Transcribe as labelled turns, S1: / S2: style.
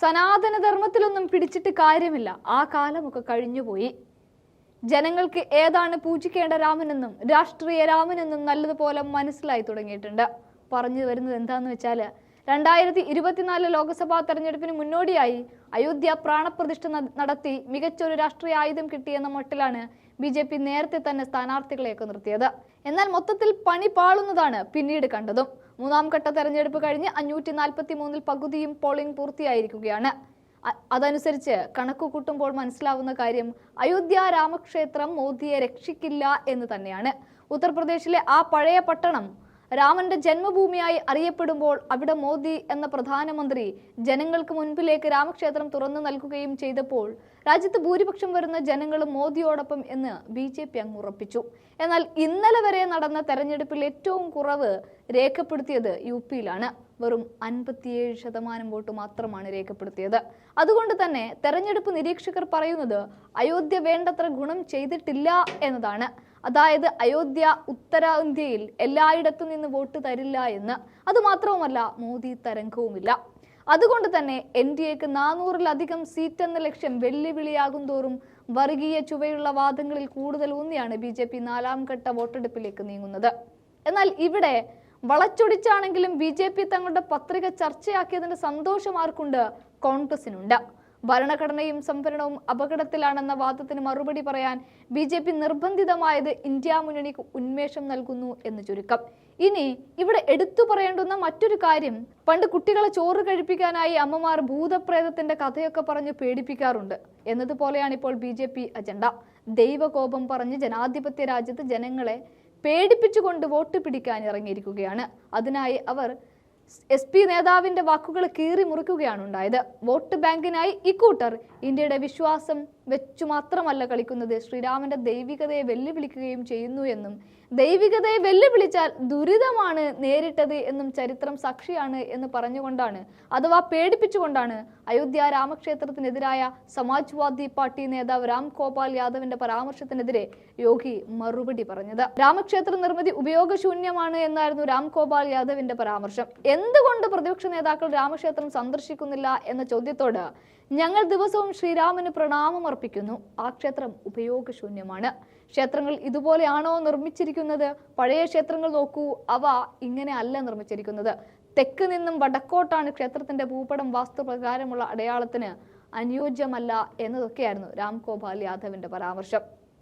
S1: സനാതന ധർമ്മത്തിലൊന്നും പിടിച്ചിട്ട് കാര്യമില്ല. ആ കാലമൊക്കെ കഴിഞ്ഞുപോയി. ജനങ്ങൾക്ക് ഏതാണ് പൂജിക്കേണ്ട രാമനെന്നും രാഷ്ട്രീയ രാമനെന്നും നല്ലതുപോലെ മനസ്സിലായി തുടങ്ങിയിട്ടുണ്ട്. പറഞ്ഞു വരുന്നത് എന്താന്ന് വെച്ചാൽ രണ്ടായിരത്തി ഇരുപത്തിനാല് ലോക്സഭാ തെരഞ്ഞെടുപ്പിന് മുന്നോടിയായി അയോധ്യ പ്രാണപ്രതിഷ്ഠ നടത്തി മികച്ചൊരു രാഷ്ട്രീയ ആയുധം കിട്ടിയെന്ന മട്ടിലാണ് ബി ജെ പി നേരത്തെ തന്നെ സ്ഥാനാർത്ഥികളെയൊക്കെ നിർത്തിയത്. എന്നാൽ മൊത്തത്തിൽ പണി പാളുന്നതാണ് പിന്നീട് കണ്ടതും. മൂന്നാം ഘട്ട തെരഞ്ഞെടുപ്പ് കഴിഞ്ഞ് അഞ്ഞൂറ്റി നാൽപ്പത്തി മൂന്നിൽ പകുതിയും പോളിംഗ് പൂർത്തിയായിരിക്കുകയാണ്. അതനുസരിച്ച് കണക്ക് കൂട്ടുമ്പോൾ മനസ്സിലാവുന്ന കാര്യം അയോധ്യ രാമക്ഷേത്രം മോദിയെ രക്ഷിക്കില്ല എന്ന് തന്നെയാണ്. ഉത്തർപ്രദേശിലെ ആ പഴയ പട്ടണം രാമന്റെ ജന്മഭൂമിയായി അറിയപ്പെടുമ്പോൾ അവിടെ മോദി എന്ന പ്രധാനമന്ത്രി ജനങ്ങൾക്ക് മുൻപിലേക്ക് രാമക്ഷേത്രം തുറന്നു നൽകുകയും ചെയ്തപ്പോൾ രാജ്യത്ത് ഭൂരിപക്ഷം വരുന്ന ജനങ്ങളും മോദിയോടൊപ്പം എന്ന് ബി ജെ പി അങ്ങ് ഉറപ്പിച്ചു. എന്നാൽ ഇന്നലെ വരെ നടന്ന തെരഞ്ഞെടുപ്പിൽ ഏറ്റവും കുറവ് രേഖപ്പെടുത്തിയത് യു പിയിലാണ്. വെറും അൻപത്തിയേഴ് ശതമാനം വോട്ട് മാത്രമാണ് രേഖപ്പെടുത്തിയത്. അതുകൊണ്ട് തന്നെ തെരഞ്ഞെടുപ്പ് നിരീക്ഷകർ പറയുന്നത് അയോധ്യ വേണ്ടത്ര ഗുണം ചെയ്തിട്ടില്ല എന്നതാണ്. അതായത് അയോധ്യ ഉത്തര ഇന്ത്യയിൽ എല്ലായിടത്തു നിന്ന് വോട്ട് തരില്ല എന്ന്. അതുമാത്രവുമല്ല മോദി തരംഗവുമില്ല. അതുകൊണ്ട് തന്നെ എൻ ഡി എക്ക് നാനൂറിലധികം സീറ്റ് എന്ന ലക്ഷ്യം വെല്ലുവിളിയാകും തോറും വർഗീയ ചുവയുള്ള വാദങ്ങളിൽ കൂടുതൽ ഊന്നിയാണ് ബി ജെ പി നാലാം ഘട്ട വോട്ടെടുപ്പിലേക്ക് നീങ്ങുന്നത്. എന്നാൽ ഇവിടെ വളച്ചൊടിച്ചാണെങ്കിലും ബി ജെ പി തങ്ങളുടെ പത്രിക ചർച്ചയാക്കിയതിന്റെ സന്തോഷം ആർക്കുണ്ട്? കോൺഗ്രസിനുണ്ട്. ഭരണഘടനയും സംവരണവും അപകടത്തിലാണെന്ന വാദത്തിന് മറുപടി പറയാൻ ബി ജെ പി നിർബന്ധിതമായത് ഇന്ത്യ മുന്നണിക്ക് ഉന്മേഷം നൽകുന്നു എന്ന് ചുരുക്കം. ഇനി ഇവിടെ എടുത്തു പറയേണ്ടുന്ന മറ്റൊരു കാര്യം പണ്ട് കുട്ടികളെ ചോറ് കഴിപ്പിക്കാനായി അമ്മമാർ ഭൂതപ്രേതത്തിന്റെ കഥയൊക്കെ പറഞ്ഞ് പേടിപ്പിക്കാറുണ്ട്. എന്നതുപോലെയാണ് ഇപ്പോൾ ബി ജെ പി അജണ്ട. ദൈവകോപം പറഞ്ഞ് ജനാധിപത്യ രാജ്യത്ത് ജനങ്ങളെ പേടിപ്പിച്ചുകൊണ്ട് വോട്ട് പിടിക്കാൻ ഇറങ്ങിയിരിക്കുകയാണ്. അതിനായി അവർ എസ് പി നേതാവിന്റെ വാക്കുകൾ കീറി മുറിക്കുകയാണ് ഉണ്ടായത്. വോട്ട് ബാങ്കിനായി ഇക്കൂട്ടർ ഇന്ത്യയുടെ വിശ്വാസം വെച്ചു മാത്രമല്ല കളിക്കുന്നത്. ശ്രീരാമന്റെ ദൈവികതയെ വെല്ലുവിളിക്കുകയും ചെയ്യുന്നു എന്നും ദൈവികതയെ വെല്ലുവിളിച്ചാൽ ദുരിതമാണ് നേരിട്ടത് എന്നും ചരിത്രം സാക്ഷിയാണ് എന്ന് പറഞ്ഞുകൊണ്ടാണ് അഥവാ പേടിപ്പിച്ചുകൊണ്ടാണ് അയോധ്യ രാമക്ഷേത്രത്തിനെതിരായ സമാജ്വാദി പാർട്ടി നേതാവ് രാം ഗോപാൽ യാദവിന്റെ പരാമർശത്തിനെതിരെ യോഗി മറുപടി പറഞ്ഞത്. രാമക്ഷേത്ര നിർമ്മിതി ഉപയോഗശൂന്യമാണ് എന്നായിരുന്നു രാം ഗോപാൽ യാദവിന്റെ പരാമർശം. എന്തുകൊണ്ട് പ്രതിപക്ഷ നേതാക്കൾ രാമക്ഷേത്രം സന്ദർശിക്കുന്നില്ല എന്ന ചോദ്യത്തോട് ഞങ്ങൾ ദിവസവും ശ്രീരാമന് പ്രണാമം അർപ്പിക്കുന്നു. ആ ക്ഷേത്രം ഉപയോഗശൂന്യമാണ്. ക്ഷേത്രങ്ങൾ ഇതുപോലെയാണോ നിർമ്മിച്ചിരിക്കുന്നത്? പഴയ ക്ഷേത്രങ്ങൾ നോക്കൂ. അവ ഇങ്ങനെ അല്ല നിർമ്മിച്ചിരിക്കുന്നത്. തെക്ക് നിന്നും വടക്കോട്ടാണ് ക്ഷേത്രത്തിന്റെ ഭൂപടം വാസ്തുപ്രകാരമുള്ള അടയാളത്തിന് അനുയോജ്യമല്ല എന്നതൊക്കെയായിരുന്നു രാംഗോപാൽ യാദവിന്റെ പരാമർശം.